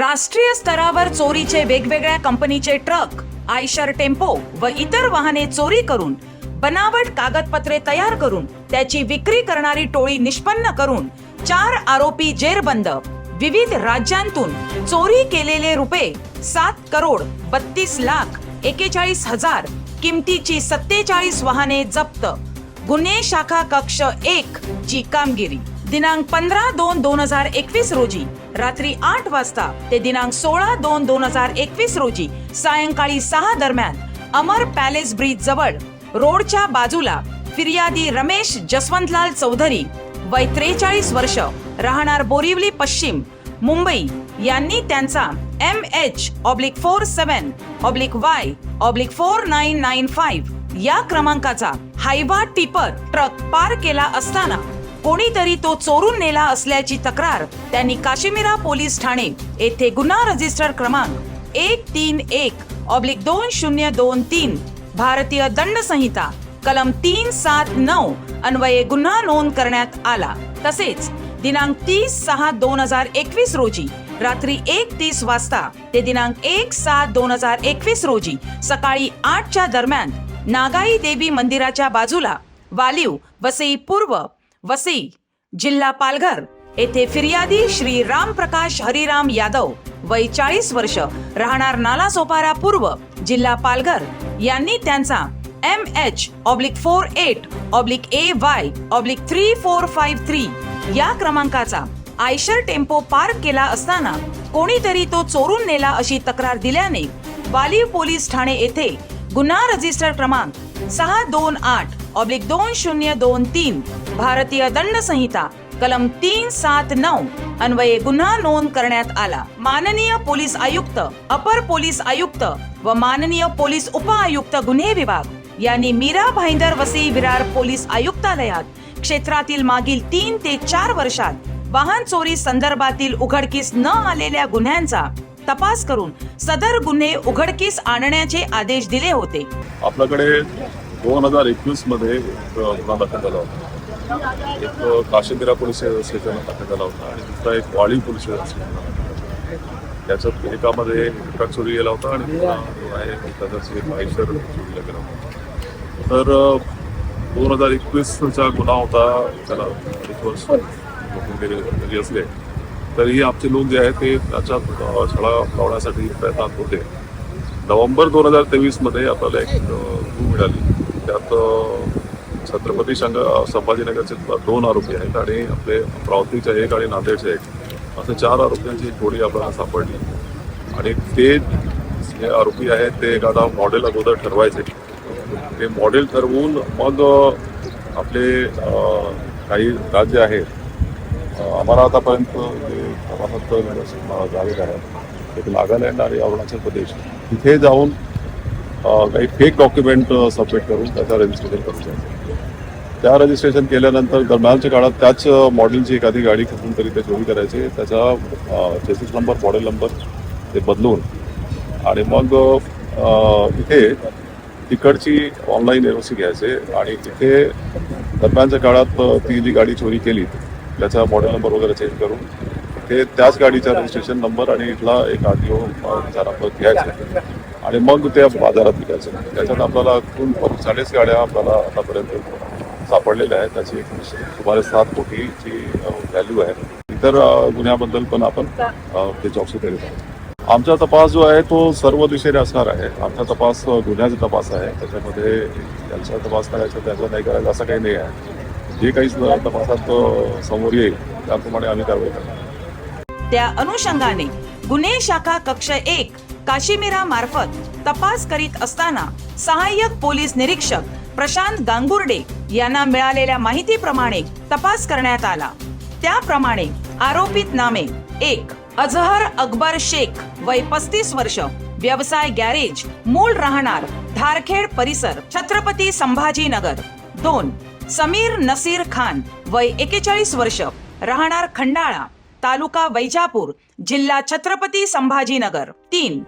राष्ट्रीय स्तरावर चोरीचे वेगवेगळ्या कंपनीचे ट्रक आयशर टेम्पो व इतर वाहने चोरी करून बनावट कागदपत्रे तयार करून त्याची विक्री करणारी टोळी निष्पन्न करून चार आरोपी जेरबंद. विविध राज्यांतून चोरी केलेले रुपये सात करोड बत्तीस लाख एकेचाळीस हजार किमतीची सत्तेचाळीस वाहने जप्त. गुन्हे शाखा कक्ष एक ची कामगिरी. दिनांक पंधरा दोन दोन हजार एकवीस रोजी. रात्री आठ वाजता ते दिनांक सोळा दोन दोन हजार एकवीस रोजी सायंकाळी सहा दरम्यान अमर पॅलेस ब्रिज जवळ रोडच्या बाजूला फिर्यादी रमेश जसवंतलाल चौधरी वय त्रेचाळीस वर्ष राहणार बोरिवली पश्चिम मुंबई. यांनी त्यांचा M H oblique four seven oblique Y oblique four nine nine five या क्रमांकाचा हायवा टिपर ट्रक पार केला असताना कोणीतरी तो चोरून नेला असल्याची तक्रार त्यांनी काश्मीरा पोलीस ठाणे येथे गुन्हा रजिस्टर क्रमांक एक तीन एक ऑब्लिक दोन शून्य दोन तीन भारतीय दंड संहिता कलम तीन सात नऊ अन्वये गुन्हा नोंद करण्यात आला. तसेच दिनांक तीस सहा दोन हजार एकवीस रोजी रात्री एक तीस वाजता ते दिनांक एक सात दोन हजार एकवीस रोजी सकाळी आठच्या दरम्यान नागाई देवी मंदिराच्या बाजूला वालीव वसई पूर्व वसई जिल्हा पालघर. येथे फिर्यादी श्री रामप्रकाश हरिराम यादव वय चाळीस वर्ष राहणार नालासोपारा पूर्व जिल्हा पालघर. यांनी त्यांचा M H oblique four eight oblique A Y oblique three four five three या क्रमांकाचा आयशर टेम्पो पार्क केला असताना कोणीतरी तो चोरून नेला अशी तक्रार दिल्याने वालीव पोलीस ठाणे येथे गुन्हा रजिस्टर क्रमांक सहा दोन आठ ऑब्लिक दोन शून्य दोन तीन. भारतीय दंड संहिता कलम तीन सात नऊ. अन्वये गुन्हा नोंद करण्यात आला. माननीय पोलीस आयुक्त अपर पोलीस आयुक्त व माननीय पोलीस उपआयुक्त गुन्हे विभाग यांनी मीरा भाईंदर वसई विरार पोलीस आयुक्तालयात क्षेत्रातील मागील तीन ते चार वर्षात वाहन चोरी संदर्भातील उघडकीस न आलेल्या गुन्ह्यांचा तपास करून सदर गुन्हे उघडकीस आणण्याचे आदेश दिले होते. आपल्याकडे दोन हजार एकवीसमध्ये एक गुन्हा दाखल झाला होता. एक काशिंदिरा पोलीस स्टेशनला दाखल झाला होता आणि दुसरा एक वाळी पोलीस स्टेशन त्याच्यात एकामध्ये ट्रक चोरी गेला होता आणि त्याचा आयशर चोरीला गेला होता. तर दोन हजार एकवीसचा गुन्हा होता त्याला एक वर्ष नोकरी गेली असले. तरीही आमचे लोक जे आहेत ते त्याच्यात शाळा लावण्यासाठी प्रयत्नात होते. नोव्हेंबर दोन हजार तेवीसमध्ये आपल्याला एक अ, मिळाली. त्यात छत्रपती संघ संभाजीनगरचे दोन आरोपी आहेत आणि आपले अमरावतीचे एक आणि नांदेडचे एक. असे चार आरोपींची एक जोडी आपल्याला सापडली. आणि ते जे आरोपी आहेत ते एखादा मॉडेल अगोदर ठरवायचे. ते मॉडेल ठरवून मग आपले काही राज्य आहेत. आम्हाला आतापर्यंत जे तपासात झालेलं आहे एक नागालँड आणि अरुणाचल प्रदेश. तिथे जाऊन काही फेक डॉक्युमेंट सबमिट करून त्याचं रजिस्ट्रेशन करतो त्या रजिस्ट्रेशन केल्यानंतर दरम्यानच्या काळात त्याच मॉडेलची एखादी गाडी खचून तरी ते चोरी करायचे. त्याचा चेसिस नंबर मॉडेल नंबर ते बदलून आणि मग इथे तिकडची ऑनलाईन एरोसी घ्यायचे आणि तिथे दरम्यानच्या काळात ती जी गाडी चोरी केली त्याचा मॉडेल नंबर वगैरे चेंज करून ते त्याच गाडीचा रजिस्ट्रेशन नंबर आणि इथला एक आर टी ओ आणि मग ते बाजारात विकायचं. त्याच्यात आपल्याला एकूण साडेच गाड्या आपल्याला आतापर्यंत सापडलेल्या आहेत. त्याची एक सुमारे सात कोटीची व्हॅल्यू आहे. इतर गुन्ह्याबद्दल पण आपण ते चौकशी करीत आहोत. आमचा तपास जो आहे तो सर्व दिशेने असणार आहे. आमचा तपास गुन्ह्याचा तपास आहे. त्याच्यामध्ये त्यांचा तपास करायचा त्याचा नाही करायचा असं काही नाही आहे. जे काही तपासात समोर येईल त्याप्रमाणे आम्ही कारवाई करणार त्या अनुषंगाने गुन्हे शाखा कक्ष एक काशिमिरामार्फत तपास करीत असताना सहाय्यक पोलीस निरीक्षक प्रशांत गांगुर्डे यांना मिळालेल्या माहितीप्रमाणे तपास करण्यात आला. त्याप्रमाणे आरोपित नामे एक अझहर अकबर शेख वय पस्तीस वर्ष व्यवसाय गॅरेज मूळ राहणार धारखेड परिसर छत्रपती संभाजीनगर. दोन समीर नसीर खान वय एकेचाळीस वर्ष राहणार खंडाळा. तालुका वैजापूर जिल्हा छत्रपती संभाजीनगर. तीन.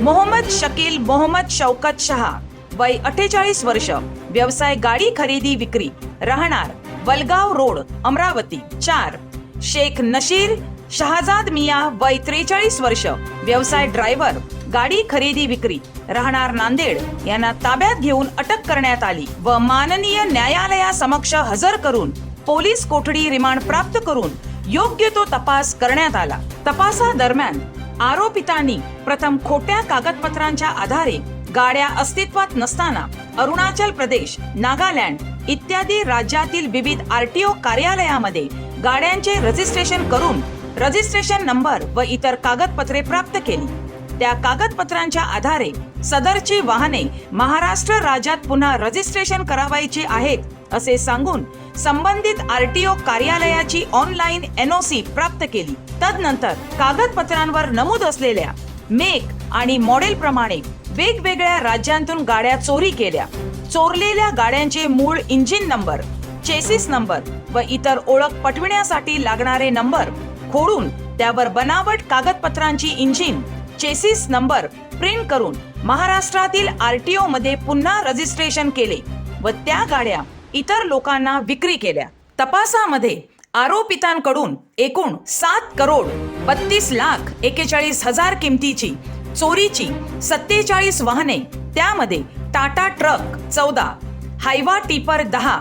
मोहम्मद शकील मोहम्मद शौकत शहा. वय अठ्ठेचाळीस वर्ष. व्यवसाय गाडी खरेदी विक्री. राहणार वलगाव रोड अमरावती. चार. शेख नशीर शहाजाद मिया वय त्रेचाळीस वर्ष. व्यवसाय ड्रायव्हर गाडी खरेदी विक्री. राहणार नांदेड यांना ताब्यात घेऊन अटक करण्यात आली व माननीय न्यायालयासमक्ष हजर करून पोलीस कोठडी रिमांड प्राप्त करून योग्य तो तपास करण्यात आला. तपासादरम्यान आरोपितांनी प्रथम खोट्या कागदपत्रांच्या आधारे गाड्या अस्तित्वात नसताना अरुणाचल प्रदेश नागालँड इत्यादी राज्यातील विविध आरटीओ कार्यालयामध्ये गाड्यांचे रजिस्ट्रेशन करून रजिस्ट्रेशन नंबर व इतर कागदपत्रे प्राप्त केली. त्या कागदपत्रांच्या आधारे सदरची वाहने महाराष्ट्र राज्यात पुन्हा रजिस्ट्रेशन करावायची आहेत असे सांगून संबंधित आरटीओ कार्यालयाची ऑनलाईन एनओसी प्राप्त केली. तदनंतर कागदपत्रांवर नमूद असलेल्या मेक आणि मॉडेल प्रमाणे वेगवेगळ्या राज्यांतून गाड्या चोरी केल्या. चोरलेल्या गाड्यांचे मूळ इंजिन नंबर चेसिस नंबर व इतर ओळख पटविण्यासाठी लागणारे नंबर खोडून त्यावर बनावट कागदपत्रांची इंजिन चेसिस नंबर प्रिंट करून महाराष्ट्रातील आरटीओ मध्ये पुन्हा रजिस्ट्रेशन केले व त्या गाड्या इतर लोकांना विक्री केल्या. तपासामध्ये आरोपितांकडून एकूण सात करोड बत्तीस लाख एकेचाळीस हजार किमतीची चोरीची सत्तेचाळीस वाहने त्यामध्ये टाटा ट्रक चौदा हायवा टिपर दहा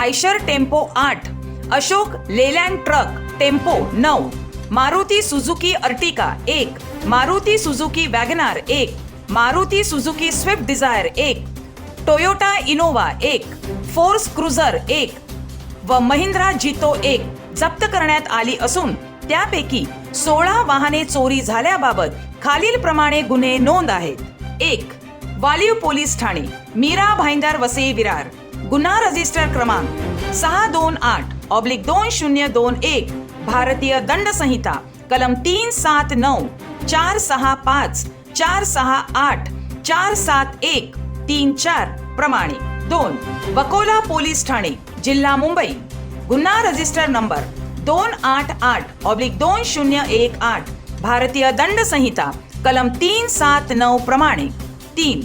आयशर टेम्पो आठ अशोक लेलँड ट्रक टेम्पो नऊ मारुती सुझुकी अर्टिका एक मारुती सुझुकी वॅगनार एक मारुती सुझुकी स्विफ्ट डिझायर एक टोयोटा इनोवा एक फोर्स क्रुझर एक व महिंद्रा जितो एक जप्त करण्यात आली असून त्यापैकी सोळा वाहने चोरी झाल्याबाबत खालील प्रमाणे गुन्हे नोंद आहेत. एक वालीव पोलीस ठाणे मीरा भाईंदार वसे विरार गुन्हा रजिस्टर क्रमांक सहा दोन आठ ऑब्लिक दोन शून्य दोन एक भारतीय दंड संहिता कलम तीन सात नऊ चार सहा पाच चार सहा आठ चार सात एक तीन चार प्रमाणे दोन बकोला पोलीस ठाणे जिल्हा मुंबई. गुन्हा रजिस्टर नंबर दोन आठ आठ ऑब्लिक दोन शून्य एक आठ भारतीय दंड संहिता कलम तीन सात नऊ प्रमाणे. तीन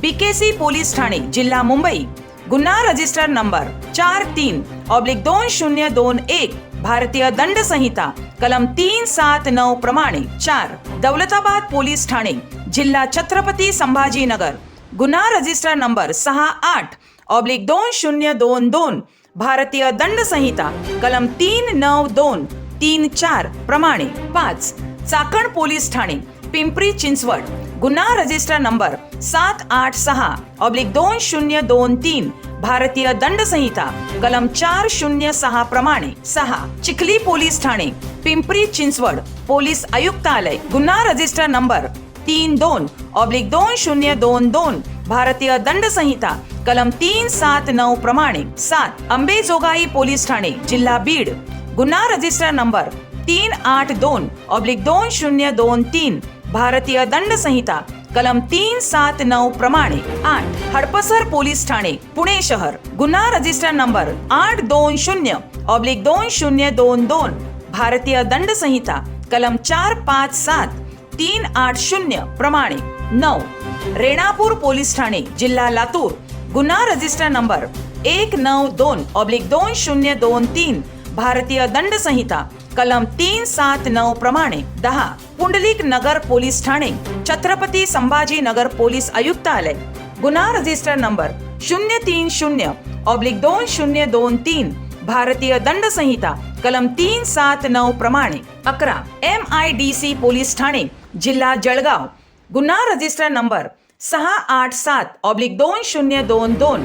बीकेसी पोलीस ठाणे जिल्हा मुंबई. गुन्हा रजिस्टर नंबर चार तीन ऑब्लिक दोन शून्य दोन एक भारतीय दंड संहिता कलम तीन सात नऊ प्रमाणे. चार दौलताबाद पोलीस ठाणे जिल्हा छत्रपती संभाजीनगर. गुन्हा रजिस्टर नंबर सहा आठ ऑब्लिक दोन शून्य दोन दोन. भारतीय दंड संहिता कलम तीन नऊ दोन तीन चार प्रमाणे पाच. चाकण पोलीस ठाणे पिंपरी चिंचवड गुन्हा रजिस्टर नंबर सात आठ सहा ऑब्लिक दोन शून्य दोन तीन. भारतीय दंड संहिता कलम चार शून्य सहा प्रमाणे सहा. चिखली पोलीस ठाणे पिंपरी चिंचवड पोलीस आयुक्तालय गुन्हा रजिस्टर नंबर तीन दोन ऑब्लिक दोन शून्य दोन दोन. भारतीय दंड संहिता कलम तीन सात नऊ प्रमाणे सात अंबेजोगाई पोलीस ठाणे जिल्हा बीड. गुन्हा रजिस्टर नंबर तीन आठ दोन ऑब्लिक दोन शून्य दोन तीन भारतीय दंड संहिता कलम तीन सात नऊ प्रमाणे आठ हडपसर पोलीस ठाणे पुणे शहर. गुन्हा रजिस्टर नंबर आठ दोन शून्य ऑब्लिक दोन शून्य दोन दोन भारतीय दंड संहिता कलम चार पाच सात तीन आठ शून्य प्रमाणे नऊ. रेणापूर पोलीस ठाणे जिल्हा लातूर. गुन्हा रजिस्टर नंबर एक नऊ दोन ऑब्लिक दोन शून्य दोन तीन भारतीय दंड संहिता कलम तीन सात नऊ प्रमाणे दहा पुंडलिक नगर पोलीस ठाणे छत्रपती संभाजी नगर पोलीस आयुक्तालय. गुन्हा रजिस्टर नंबर शून्य तीन शून्य ऑब्लिक दोन शून्य दोन तीन भारतीय दंड संहिता कलम तीन सात नऊ प्रमाणे अकरा M I D C police Thane जिल्हा जळगाव. गुन्हा रजिस्टर नंबर सहा आठ सात ऑब्लिक दोन शून्य दोन दोन.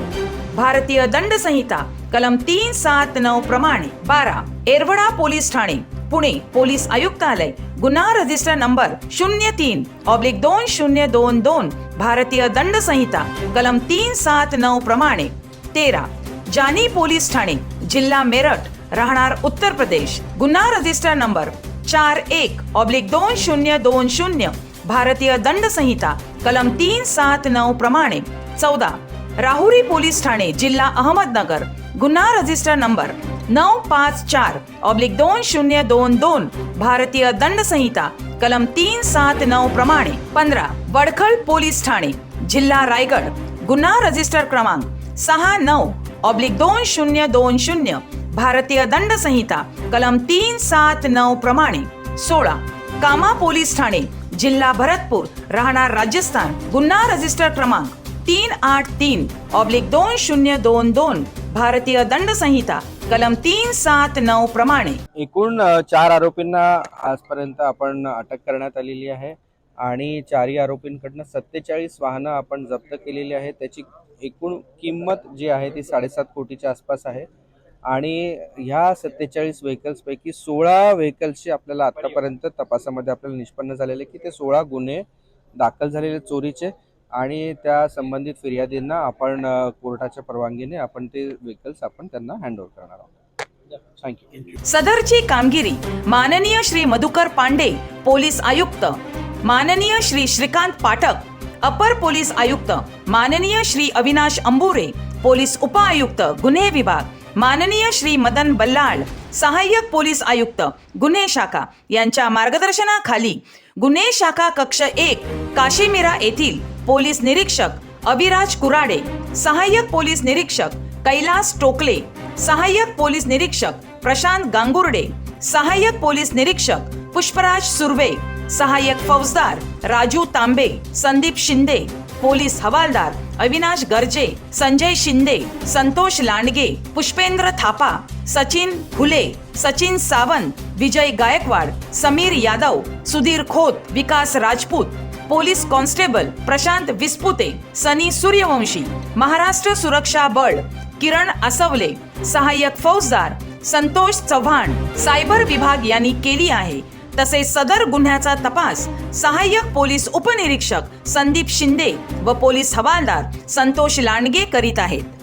भारतीय दंड संहिता कलम तीन सात नऊ प्रमाणे बारा एरवडा पोलीस ठाणे पुणे पोलीस आयुक्तालय गुन्हा रजिस्टर नंबर शून्य तीन ऑब्लिक दोन शून्य दोन दोन भारतीय दंड संहिता कलम तीन सात नऊ प्रमाणे तेरा. जानी पोलीस ठाणे जिल्हा मेरठ राहणार उत्तर प्रदेश. गुन्हा रजिस्टर नंबर चार एक ऑब्लिक दोन शून्य दोन शून्य. भारतीय दंड संहिता कलम तीन सात नऊ प्रमाणे. चौदा. राहुरी पोलीस ठाणे जिल्हा अहमदनगर. गुन्हा रजिस्टर नंबर नऊ पाच चार ऑब्लिक दोन शून्य दोन दोन. भारतीय दंड संहिता कलम तीन सात नऊ प्रमाणे. पंधरा. वडखल पोलीस ठाणे जिल्हा रायगड. गुन्हा रजिस्टर क्रमांक सहा नऊ ऑब्लिक दोन शून्य दोन शून्य. भारतीय दंड संहिता कलम तीन सात नऊ प्रमाणे. सोळा. कामा पोलीस ठाणे जिल्हा भरतपूर. राहणार राजस्थान. गुन्हा रजिस्टर क्रमांक तीन आठ तीन. ऑब्लिक दोन शून्य दोन दोन. भारतीय दंड संहिता कलम तीन सात नऊ प्रमाणे. एकूण चार आरोपींना आजपर्यंत आपण अटक करण्यात आलेली आहे आणि चारही आरोपींकडनं सत्तेचाळीस वाहनं आपण जप्त केलेली आहेत. त्याची एकूण किंमत जी आहे ती साडेसात कोटीच्या आसपास आहे. आणि ह्या सत्तेचाळीस व्हेकल्सपैकी सोळा व्हेकल्सचे आपल्याला आत्तापर्यंत तपासामध्ये आपल्याला निष्पन्न झालेले की ते सोळा गुन्हे दाखल झालेले चोरीचे आणि त्या संबंधित फिर्यादींना आपण कोर्टाच्या परवानगीने आपण ते व्हेकल्स आपण त्यांना हँडओव्हर करणार आहोत. थँक्यू सदरची कामगिरी माननीय श्री मधुकर पांडे पोलीस आयुक्त. माननीय श्री श्रीकांत पाठक अपर पोलीस आयुक्त. माननीय श्री अविनाश अंबुरे पोलीस उपआयुक्त गुन्हे विभाग. माननीय श्री मदन बल्लाळ सहाय्यक पोलीस आयुक्त गुन्हे शाखा यांच्या मार्गदर्शनाखाली गुन्हे शाखा कक्ष एक काशीमिरा येथील पोलीस निरीक्षक अभिराज कुराडे सहाय्यक पोलीस निरीक्षक कैलास टोकले सहाय्यक पोलीस निरीक्षक प्रशांत गांगुर्डे सहाय्यक पोलीस निरीक्षक पुष्पराज सुर्वे सहाय्यक फौजदार राजू तांबे संदीप शिंदे पोलीस हवालदार अविनाश गर्जे संजय शिंदे संतोष लांडगे पुष्पेंद्र थापा सचिन फुले सचिन सावंत विजय गायकवाड समीर यादव सुधीर खोत विकास राजपूत पोलीस कॉन्स्टेबल प्रशांत विस्पुते सनी सूर्यवंशी महाराष्ट्र सुरक्षा बळ किरण असवले सहाय्यक फौजदार संतोष चव्हाण सायबर विभाग यांनी केली आहे. तसेच सदर गुन्ह्याचा तपास सहाय्यक पोलीस उपनिरीक्षक संदीप शिंदे व पोलीस हवालदार संतोष लांडगे करीत आहेत.